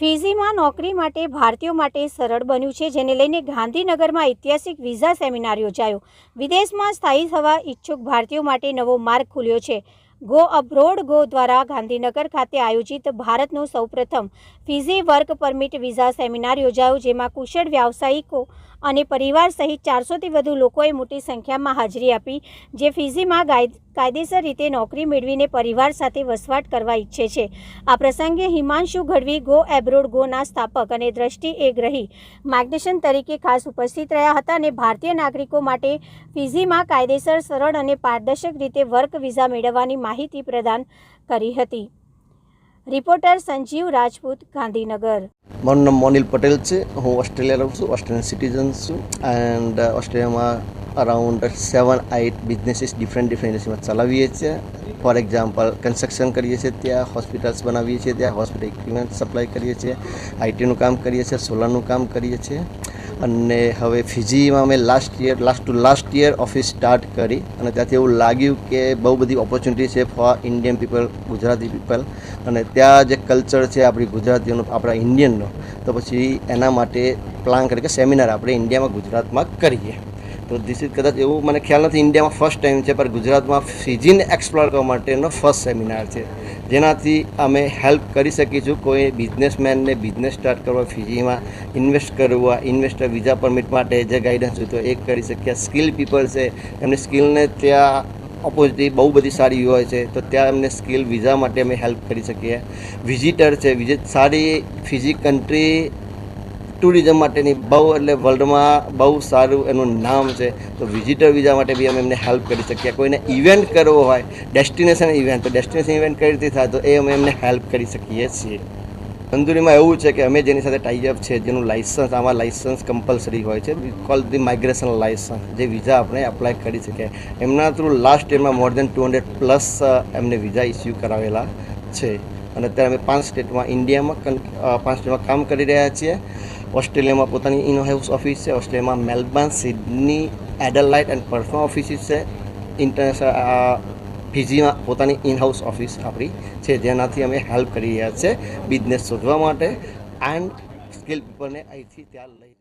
ફિઝીમાં નોકરી માટે ભારતીયો માટે સરળ બન્યું છે, જેને લઈને ગાંધીનગરમાં ઐતિહાસિક વિઝા સેમિનાર યોજાયો. વિદેશમાં સ્થાયી થવા ઈચ્છુક ભારતીયો માટે નવો માર્ગ ખુલ્યો છે. ગો અબ્રોડ ગો દ્વારા ગાંધીનગર ખાતે આયોજિત ભારતનું સૌપ્રથમ Fiji work permit visa seminar યોજાયો, જેમાં કુશળ વ્યાવસાયિકો અને પરિવાર સહિત ચારસોથી વધુ લોકોએ મોટી સંખ્યામાં હાજરી આપી, જે ફિઝીમાં ગાય- કાયદેસર રીતે નોકરી મેળવીને પરિવાર સાથે વસવાટ કરવા ઈચ્છે છે. આ પ્રસંગે હિમાંશુ ગઢવી ગો એબ્રોડ ગોના સ્થાપક અને દ્રષ્ટિ ગ્રહી માર્ગદર્શન તરીકે ખાસ ઉપસ્થિત રહ્યા હતા અને ભારતીય નાગરિકો માટે ફિઝીમાં કાયદેસર, સરળ અને પારદર્શક રીતે વર્ક વિઝા મેળવવાની માહિતી પ્રદાન કરી હતી. રિપોર્ટર સંજીવ રાજપૂત, ગાંધીનગર. મારું નામ મોનિલ પટેલ છે. હું ઓસ્ટ્રેલિયા રહું છું, ઓસ્ટ્રેલિયન સિટીઝન છું. એન્ડ ઓસ્ટ્રેલિયામાં around seven eight businesses different different ઇન્ડસ્ટ્રીમાં ચલાવીએ છીએ. ફોર એક્ઝામ્પલ કન્સ્ટ્રક્શન કરીએ છીએ ત્યાં હોસ્પિટલ્સ બનાવીએ છીએ ત્યાં હોસ્પિટલ ઇક્વિપમેન્ટ સપ્લાય કરીએ છીએ આઈટીનું કામ કરીએ છીએ સોલારનું કામ કરીએ છીએ. અને હવે ફિજીમાં અમે last year last to last year office start કરી અને ત્યાંથી એવું લાગ્યું કે બહુ બધી ઓપોર્ચ્યુનિટી છે for Indian people Gujarati people અને ત્યાં જે કલ્ચર છે આપણી ગુજરાતીઓનું, આપણા ઇન્ડિયનનો તો પછી એના માટે પ્લાન કરી કે સેમિનાર આપણે ઇન્ડિયામાં ગુજરાતમાં કરીએ. તો ઇઝ કદાચ એવું મને ખ્યાલ નથી, ઇન્ડિયામાં ફર્સ્ટ ટાઈમ છે, પણ ગુજરાતમાં ફિજીને એક્સપ્લોર કરવા માટેનો ફર્સ્ટ સેમિનાર છે. જેનાથી અમે હેલ્પ કરી શકીશું. કોઈ બિઝનેસમેનને બિઝનેસ સ્ટાર્ટ કરવા, ફિજીમાં ઇન્વેસ્ટ કરવા ઇન્વેસ્ટર વિઝા પરમિટ માટે જે ગાઈડન્સ તો એ કરી શકીએ. સ્કિલ પીપલ છે, એમની સ્કિલને ત્યાં ઓપોઝિટી બહુ બધી સારી હોય છે, તો ત્યાં એમને સ્કિલ વિઝા માટે અમે હેલ્પ કરી શકીએ. વિઝિટર છે વિઝિટ સારી ફિઝી કન્ટ્રી ટુરિઝમ માટેની બહુ એટલે વર્લ્ડમાં બહુ સારું એનું નામ છે. તો વિઝિટર વિઝા માટે બી અમે એમને હેલ્પ કરી શકીએ. કોઈને ઇવેન્ટ કરવો હોય ડેસ્ટિનેશન ઇવેન્ટ તો ડેસ્ટિનેશન ઇવેન્ટ કઈ રીતે થાય, તો એ અમે એમને હેલ્પ કરી શકીએ છીએ. તંદુરીમાં એવું છે કે અમે જેની સાથે ટાઈઅપ છે, જેનું લાઇસન્સ આમાં લાઇસન્સ કમ્પલસરી હોય છે કોલ ધી માઇગ્રેશન લાઇસન્સ જે વિઝા આપણે એપ્લાય કરી શકીએ. એમના through last યરમાં more than two hundred plus એમને વિઝા ઇસ્યુ કરાવેલા છે. અને અત્યારે અમે પાંચ સ્ટેટમાં ઇન્ડિયામાં પાંચ સ્ટેટમાં કામ કરી રહ્યા છીએ. ઓસ્ટ્રેલિયામાં પોતાની ઇન હાઉસ ઓફિસ છે, ઓસ્ટ્રેલિયામાં Melbourne, Sydney Adelaide and perform offices છે. ઇન્ટરનેશનલ ફીજીમાં પોતાની ઇન હાઉસ ઓફિસ આપણી છે, જેનાથી અમે હેલ્પ કરી રહ્યા છીએ બિઝનેસ શોધવા માટે એન્ડ સ્કિલ પીપલને અહીંથી ત્યાં લઈ